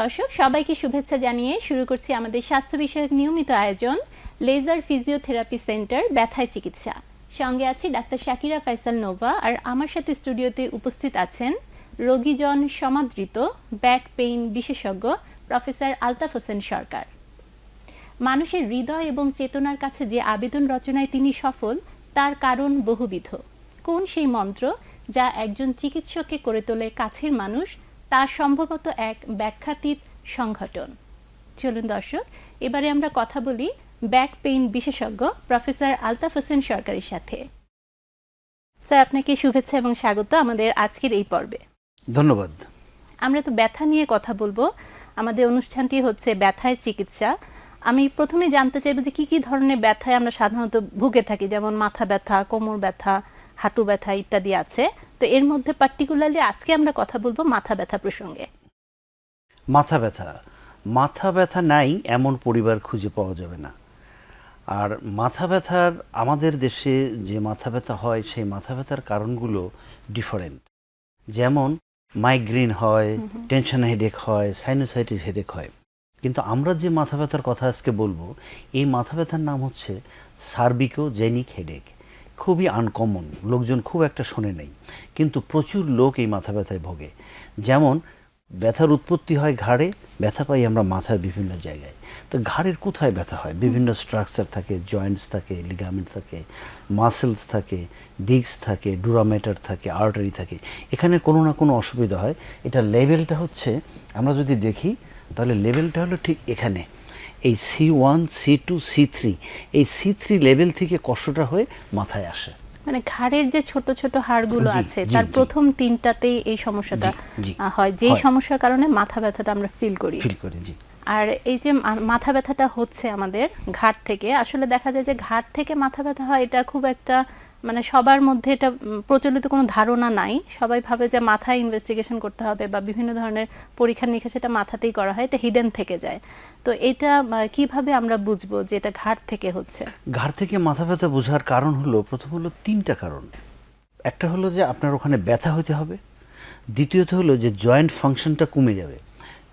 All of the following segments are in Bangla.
দর্শক, সবাইকে শুভেচ্ছা জানিয়ে শুরু করছি আমাদের স্বাস্থ্য বিষয়ক নিয়মিত আয়োজন, লেজার ফিজিওথেরাপি সেন্টার ব্যথায় চিকিৎসা। সঙ্গে আছি ডাক্তার শাকিরা ফাইসাল নোভা আর আমার সাথে স্টুডিওতে উপস্থিত আছেন রোগীজন সমাদৃত, ব্যাক পেইন বিশেষজ্ঞ প্রফেসর আলতাফ হোসেন সরকার। মানুষের হৃদয় এবং চেতনার কাছে যে আবেদন রচনায় তিনি সফল, তার কারণ বহুবিধ। কোন সেই মন্ত্র যা একজন চিকিৎসককে করে তোলে কাছের মানুষ তা সম্ভবত এক ব্যাখ্যাতীত সংগঠন চলুন দর্শক এবারে আমরা কথা বলি ব্যাক পেইন বিশেষজ্ঞ প্রফেসর আলতাফ হোসেন সরকারের সাথে। স্যার আপনাকে শুভেচ্ছা এবং স্বাগত আমাদের আজকের এই পর্বে। ধন্যবাদ। আমরা তো ব্যথা নিয়ে কথা বলব। আমাদের অনুষ্ঠানটি হচ্ছে ব্যথায় চিকিৎসা। আমি প্রথমে জানতে চাইব যে কি কি ধরনের ব্যথায় আমরা সাধারণত ভুগে থাকি যেমন মাথা ব্যথা কোমর ব্যথা হাঁটু ব্যথা ইত্যাদি আছে। তো এর মধ্যে পার্টিকুলারলি আজকে আমরা কথা বলব মাথা ব্যথা প্রসঙ্গে। মাথা ব্যথা। মাথা ব্যথা নাই এমন পরিবার খুঁজে পাওয়া যাবে না। আর মাথা ব্যথার আমাদের দেশে যে মাথা ব্যথা হয় সেই মাথা ব্যথার কারণগুলো ডিফারেন্ট যেমন মাইগ্রেন হয় টেনশন হেডেক হয় সাইনোসাইটিস হেডেক হয়। কিন্তু আমরা যে মাথা ব্যথার কথা আজকে বলব এই মাথা ব্যথার নাম হচ্ছে সার্বিকো জেনিক হেডেক। খুবই আনকমন লোকজন খুব একটা শোনে নেই। কিন্তু প্রচুর লোক এই মাথা ব্যথায় ভোগে। যেমন, ব্যথার উৎপত্তি হয় ঘাড়ে, ব্যথা পাই আমরা মাথার বিভিন্ন জায়গায়। তো ঘাড়ের কোথায় ব্যথা হয়? বিভিন্ন স্ট্রাকচার থাকে জয়েন্টস থাকে লিগামেন্ট থাকে মাসেলস থাকে ডিস্ক থাকে ডুরামেটার থাকে আর্টারি থাকে। এখানে কোনো না কোনো অসুবিধা হয়। এটা লেভেলটা হচ্ছে, আমরা যদি দেখি, তাহলে লেভেলটা হলো ঠিক এখানে। এই C one C two C three এই সি থ্রি লেভেল থেকে কষ্টটা হয়ে মাথায় আসে। মানে ঘাড়ের যে ছোট ছোট হাড়গুলো আছে তার প্রথম তিনটাতেই এই সমস্যাটা হয়। যেই সমস্যার কারণে মাথা ব্যথাটা আমরা ফিল করি। ফিল করে জি। আর এই যে মাথা ব্যথাটা হচ্ছে আমাদের ঘাট থেকে আসলে দেখা যায় যে ঘাট থেকে মাথা ব্যথা হয় এটা খুব একটা মানে সবার মধ্যে এটা প্রচলিত কোনো ধারণা নাই। সবাই ভাবে যে মাথায় ইনভেস্টিগেশন করতে হবে বা বিভিন্ন ধরনের পরীক্ষা নিরীক্ষা সেটা মাথাতেই করা হয়, এটা হিডেন থেকে যায়। তো এটা কীভাবে আমরা বুঝব যে এটা ঘাট থেকে হচ্ছে? ঘাট থেকে মাথা ব্যথা বোঝার কারণ হলো, প্রথম হলো তিনটা কারণ। একটা হলো যে আপনার ওখানে ব্যথা হতে হবে। দ্বিতীয়ত হলো যে জয়েন্ট ফাংশনটা কমে যাবে।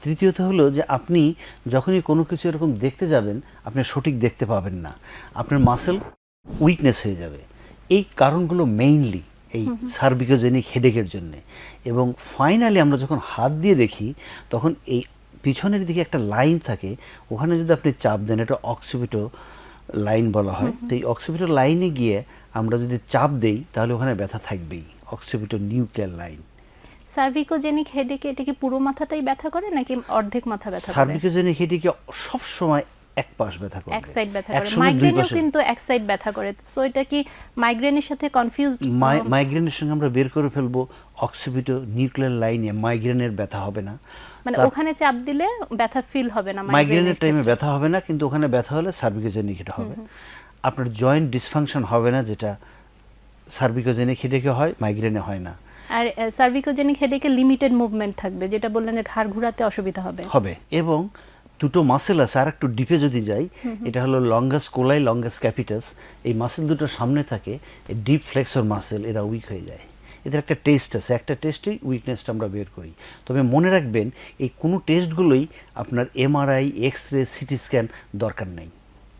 তৃতীয়ত হলো যে আপনি যখনই কোনো কিছু এরকম দেখতে যাবেন, আপনি সঠিক দেখতে পাবেন না। আপনার মাসেল উইকনেস হয়ে যাবে। এই কারণগুলো মেইনলি এই সার্বিকোজেনিক হেডেকের জন্যে। এবং ফাইনালি আমরা যখন হাত দিয়ে দেখি তখন এই পিছনের দিকে একটা লাইন থাকে ওখানে যদি আপনি চাপ দেন এটা অক্সিপিটো লাইন বলা হয় তো এই অক্সিপিটো লাইনে গিয়ে আমরা যদি চাপ দেই তাহলে ওখানে ব্যথা থাকবেই অক্সিপিটো নিউক্লিয়ার লাইন সার্ভিকোজেনিক হেডেকে এটা কি পুরো মাথাটাই ব্যথা করে নাকি অর্ধেক মাথা ব্যথা করে? সার্বিকোজেনিক হেডেকে সবসময় এক পাশ ব্যথা করবে। এক সাইড ব্যথা করে। মাইগ্রেনও কিন্তু এক সাইড ব্যথা করে। সো এটা কি মাইগ্রেনের সাথে কনফিউজড মাইগ্রেনের সঙ্গে আমরা বের করে ফেলব অক্সিপিটো নিউক্লিয়ার লাইনে মাইগ্রেনের ব্যথা হবে না। মানে ওখানে চাপ দিলে ব্যথা ফিল হবে না মাইগ্রেনের টাইমে ব্যথা হবে না কিন্তু ওখানে ব্যথা হলে হবে। আপনার জয়েন্ট ডিসফাংশন হবে না যেটা সার্বিকোজেনিক হেডেকে হয় মাইগ্রেনে হয় না। আর সার্ভিকোজেনিক হেডেকে লিমিটেড মুভমেন্ট থাকবে যেটা বললেন যে ঘাড় ঘোরাতে অসুবিধা হবে। হবে। এবং দুটো মাসেল আছে আর একটু ডিপে যদি যাই এটা হলো লঙ্গাস কোলাই লঙ্গাস ক্যাপিটাস এই মাসেল দুটো সামনে থাকে ডিপ ফ্লেক্সর মাসেল এরা উইক হয়ে যায়। এদের একটা টেস্ট আছে একটা টেস্টেই উইকনেসটা আমরা বের করি। তবে মনে রাখবেন এই কোনো টেস্টগুলোই আপনার MRI X ray CT scan দরকার নেই।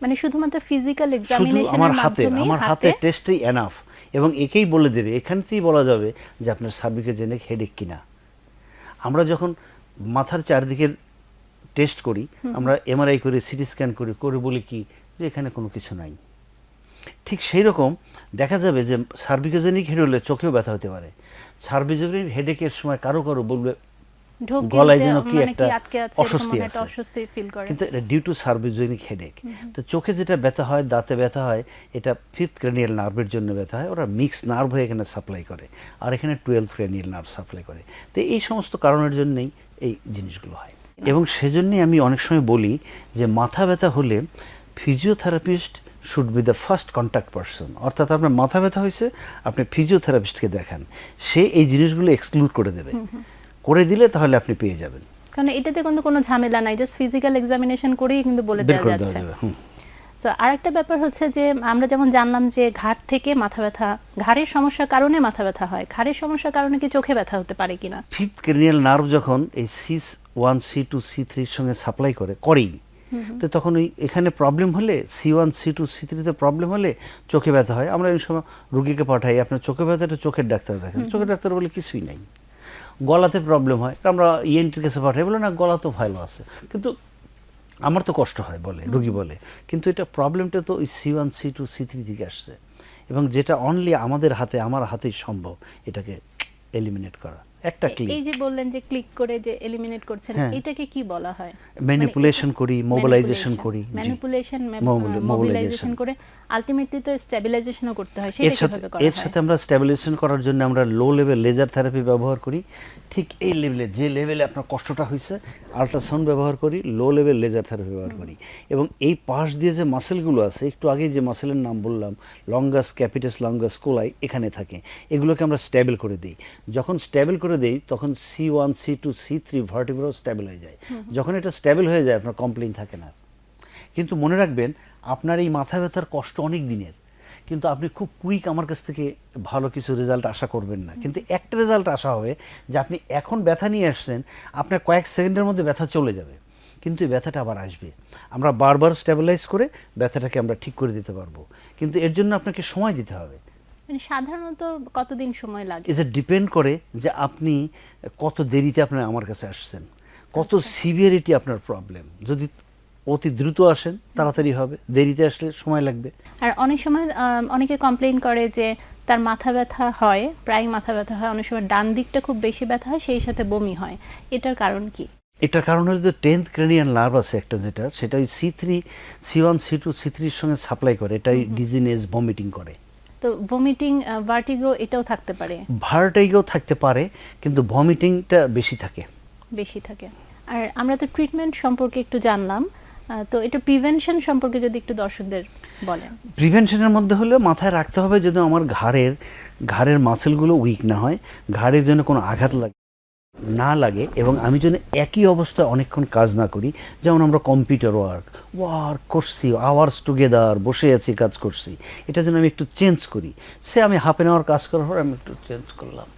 মানে শুধুমাত্র ফিজিক্যাল শুধু আমার হাতে আমার হাতে? টেস্টই এনাফ এবং একেই বলে দেবে এখান থেকেই বলা যাবে যে আপনার সার্ভিকেজেনিক হেডেক কিনা। আমরা যখন মাথার চারদিকের টেস্ট করি আমরা এমআরআই করি সিটি স্ক্যান করি করে বলি কি? যে এখানে কোনো কিছু নাই। ঠিক সেই রকম দেখা যাবে যে সার্ভিকেজেনিক হেড হলে চোখেও ব্যথা হতে পারে। সার্ভিকেজেনিক হেডেকের সময় কারও কারও বলবে গলায় যেন কি মানে একটা অস্বস্তি আছে। অস্বস্তি ফিল করে। কিন্তু এটা ডিউ টু সার্ভিজনিক হেডেক তো চোখে যেটা ব্যথা হয় দাঁতে ব্যথা হয় এটা ফিফথ ক্রেনিয়াল নার্ভের জন্য ব্যথা হয়। ওরা মিক্স নার্ভ হয়ে এখানে সাপ্লাই করে আর এখানে টুয়েলভ ক্রেনিয়াল নার্ভ সাপ্লাই করে। তো এই সমস্ত কারণের জন্যই এই জিনিসগুলো হয়। এবং সেজন্যই আমি অনেক সময় বলি যে মাথা ব্যথা হলে physiotherapist should be the first contact person অর্থাৎ আপনার মাথা ব্যথা হয়েছে আপনি ফিজিওথেরাপিস্টকে দেখান। সে এই জিনিসগুলো এক্সক্লুড করে দেবে। করে দিলে তাহলে আপনি পেয়ে যাবেন। কারণ এটাতে কিন্তু কোনো ঝামেলা নাই। জাস্ট ফিজিক্যাল এক্সামিনেশন করেই কিন্তু বলে দেওয়া যাচ্ছে। তো আরেকটা ব্যাপার হচ্ছে যে আমরা যেমন জানলাম যে ঘাট থেকে মাথা ব্যথা ঘাড়ের সমস্যার কারণে মাথা ব্যথা হয়। ঘাড়ের সমস্যার কারণে কি চোখে ব্যথা হতে পারে কিনা? ফিফথ ক্রেনিয়াল নার্ভ যখন এই C one C two C থ্রির সঙ্গে সাপ্লাই করে করেই। তো তখন ওই এখানে প্রবলেম হলে C one C two C থ্রিতে প্রবলেম হলে চোখে ব্যথা হয়। আমরা এই সময় রুগীকে পাঠাই আপনার চোখে ব্যথাটা চোখের ডাক্তার দেখেন। চোখের ডাক্তার বলে কিছুই নাই। গলাতে প্রবলেম হয় আমরা ইএনটির কাছে পাঠাই বলে না গলা তো ভালো আছে। কিন্তু আমার তো কষ্ট হয় বলে রুগী বলে। কিন্তু এটা প্রবলেমটা তো ওই C one C two C three থেকে আসছে। এবং যেটা অনলি আমাদের হাতে আমার হাতেই সম্ভব এটাকে এলিমিনেট করা। একটা ক্লিক এই যে বললেন যে ক্লিক করে যে এলিমিনেট করছেন হ্যাঁ। এটাকে কি বলা হয়? ম্যানিপুলেশন করি মোবিলাইজেশন করি ম্যানিপুলেশন মোবিলাইজেশন করে আলটিমেটলি তো স্টেবিলাইজেশনও করতে হয় সেটা কীভাবে করা এর সাথে আমরা স্ট্যাবিলাইজেশন করার জন্য আমরা লো লেভেল লেজার থেরাপি ব্যবহার করি। ঠিক এই লেভেলে যে লেভেলে আপনার কষ্টটা হয়েছে আল্ট্রাসাউন্ড ব্যবহার করি লো লেভেল লেজার থেরাপি ব্যবহার করি। এবং এই পাশ দিয়ে যে মাসেলগুলো আছে একটু আগে যে মাসেলের নাম বললাম লঙ্গাস ক্যাপিটাস লঙ্গাস কোলাই এখানে থাকে। এগুলোকে আমরা স্ট্যাবল করে দিই। যখন স্ট্যাবল করে দিই তখন C one C two C three ভার্টিব্রাও stable হয়ে যায় যখন এটা স্ট্যাবল হয়ে যায় আপনার কমপ্লেন থাকে না। কিন্তু মনে রাখবেন আপনার এই মাথা ব্যথার কষ্ট অনেক দিনের। কিন্তু আপনি খুব কুইক আমার কাছ থেকে ভালো কিছু রেজাল্ট আশা করবেন না। কিন্তু একটা রেজাল্ট আশা হবে যে আপনি এখন ব্যথা নিয়ে আসছেন আপনার কয়েক সেকেন্ডের মধ্যে ব্যথা চলে যাবে। কিন্তু এই ব্যথাটা আবার আসবে। আমরা বারবার স্ট্যাবিলাইজ করে ব্যথাটাকে আমরা ঠিক করে দিতে পারব। কিন্তু এর জন্য আপনাকে সময় দিতে হবে। মানে সাধারণত কতদিন সময় লাগে? এটা ডিপেন্ড করে যে আপনি কত দেরিতে আপনি আমার কাছে আসছেন। কত সিভিয়ারিটি আপনার প্রবলেম যদি অতি দ্রুত আসেন তাড়াতাড়ি হবে। দেরিতে আসলে সময় লাগবে। আর অনেক সময় অনেকে কমপ্লেইন করে যে তার মাথা ব্যথা হয় প্রায় মাথা ব্যথা হয়। অনেক সময় ডান দিকটা খুব বেশি ব্যথা হয় সেই সাথে বমি হয়। এটার কারণ কি? এটার কারণ হলো যে টেন্থ ক্রেনিয়াল নার্ভ আছে একটা যেটা সেটা ওই C three C one C two C থ্রির সঙ্গে সাপ্লাই করে। এটাই ডিজিনেস ভমিটিং করে। তো ভমিটিং ভার্টিগো এটাও থাকতে পারে। ভার্টিগো থাকতে পারে কিন্তু ভমিটিংটা বেশি থাকে। বেশি থাকে। আর আমরা তো ট্রিটমেন্ট সম্পর্কে একটু জানলাম তো এটা প্রিভেনশন সম্পর্কে যদি একটু দর্শকদের বলেন। প্রিভেনশনের মধ্যে হলে মাথায় রাখতে হবে যদি আমার ঘাড়ের ঘাড়ের মাসেলগুলো উইক না হয় ঘাড়ের জন্য কোনো আঘাত লাগে না লাগে এবং আমি যেন একই অবস্থায় অনেকক্ষণ কাজ না করি, যেমন আমরা কম্পিউটার ওয়ার্ক ওয়ার্ক করছি আওয়ার্স টুগেদার বসে আছি, কাজ করছি, এটা যেন আমি একটু চেঞ্জ করি। সে আমি হাফ এন আওয়ার কাজ করার পর আমি একটু চেঞ্জ করলাম,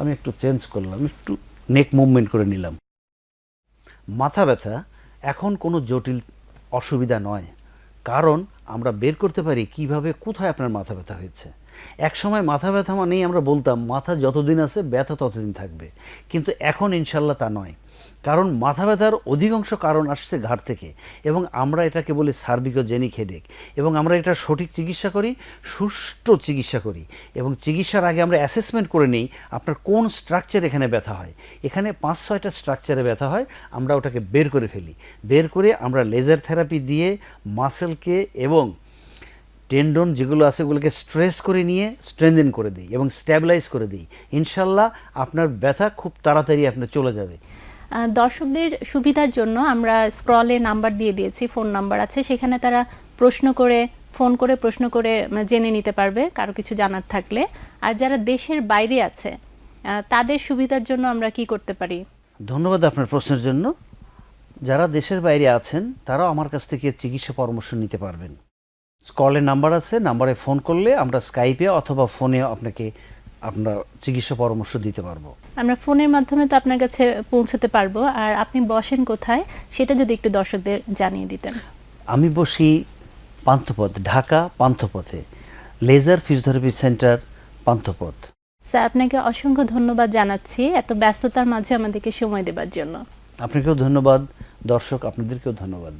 আমি একটু চেঞ্জ করলাম, একটু নেক মুভমেন্ট করে নিলাম। মাথা ব্যথা এখন কোনো জটিল অসুবিধা নয়, কারণ আমরা বের করতে পারি কীভাবে, কোথায় আপনার মাথা ব্যথা হয়েছে। এক সময় মাথা ব্যথা মানেই আমরা বলতাম, মাথা যতদিন আছে ব্যথা ততদিন থাকবে। কিন্তু এখন ইনশাল্লাহ তা নয়। কারণ মাথা ব্যথার অধিকাংশ কারণ আসছে ঘাট থেকে এবং আমরা এটাকে বলি সার্বিকোজেনিক হেডেক এবং আমরা এটা সঠিক চিকিৎসা করি, সুষ্ঠু চিকিৎসা করি এবং চিকিৎসার আগে আমরা অ্যাসেসমেন্ট করে নিই আপনার কোন স্ট্রাকচার এখানে ব্যথা হয়। এখানে পাঁচ, ছয়টা স্ট্রাকচারে ব্যথা হয়, আমরা ওটাকে বের করে ফেলি। বের করে আমরা লেজার থেরাপি দিয়ে মাসেলকে এবং টেন্ডন যেগুলো আছে ওগুলোকে স্ট্রেস করে নিয়ে স্ট্রেনদেন করে দিই এবং স্ট্যাবিলাইজ করে দিই। ইনশাল্লাহ আপনার ব্যথা খুব তাড়াতাড়ি আপনার চলে যাবে। দর্শকদের সুবিধার জন্য আমরা স্ক্রলে নাম্বার দিয়ে দিয়েছি ফোন নাম্বার আছে সেখানে তারা প্রশ্ন করে ফোন করে প্রশ্ন করে জেনে নিতে পারবে কারও কিছু জানার থাকলে। আর যারা দেশের বাইরে আছে তাদের সুবিধার জন্য আমরা কি করতে পারি? ধন্যবাদ আপনার প্রশ্নের জন্য। যারা দেশের বাইরে আছেন তারাও আমার কাছ থেকে চিকিৎসা পরামর্শ নিতে পারবেন। কলের নাম্বার আছে নাম্বারে ফোন করলে আমরা স্কাইপে অথবা ফোনে আপনাকে আপনার চিকিৎসা পরামর্শ দিতে পারব। আমরা ফোনের মাধ্যমে তো আপনার কাছে পৌঁছতে পারব আর আপনি বসেন কোথায় সেটা যদি একটু দর্শকদের জানিয়ে দিতেন। আমি বসি Panthapath Dhaka পান্থপথে laser physiotherapy centre Panthapath. Sir আপনাকে অসংখ্য ধন্যবাদ জানাচ্ছি এত ব্যস্ততার মাঝে আমাদেরকে সময় দেবার জন্য। আপনাকেও ধন্যবাদ দর্শক আপনাদেরকেও ধন্যবাদ।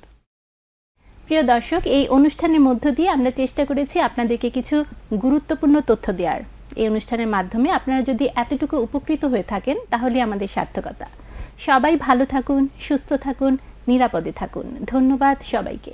প্রিয় দর্শক, এই অনুষ্ঠানের মধ্য দিয়ে আমরা চেষ্টা করেছি আপনাদেরকে কিছু গুরুত্বপূর্ণ তথ্য দেওয়ার। এই অনুষ্ঠানের মাধ্যমে আপনারা যদি এতটুকু উপকৃত হয়ে থাকেন, তাহলে আমাদের সার্থকতা। সবাই ভালো থাকুন, সুস্থ থাকুন, নিরাপদে থাকুন। ধন্যবাদ সবাইকে।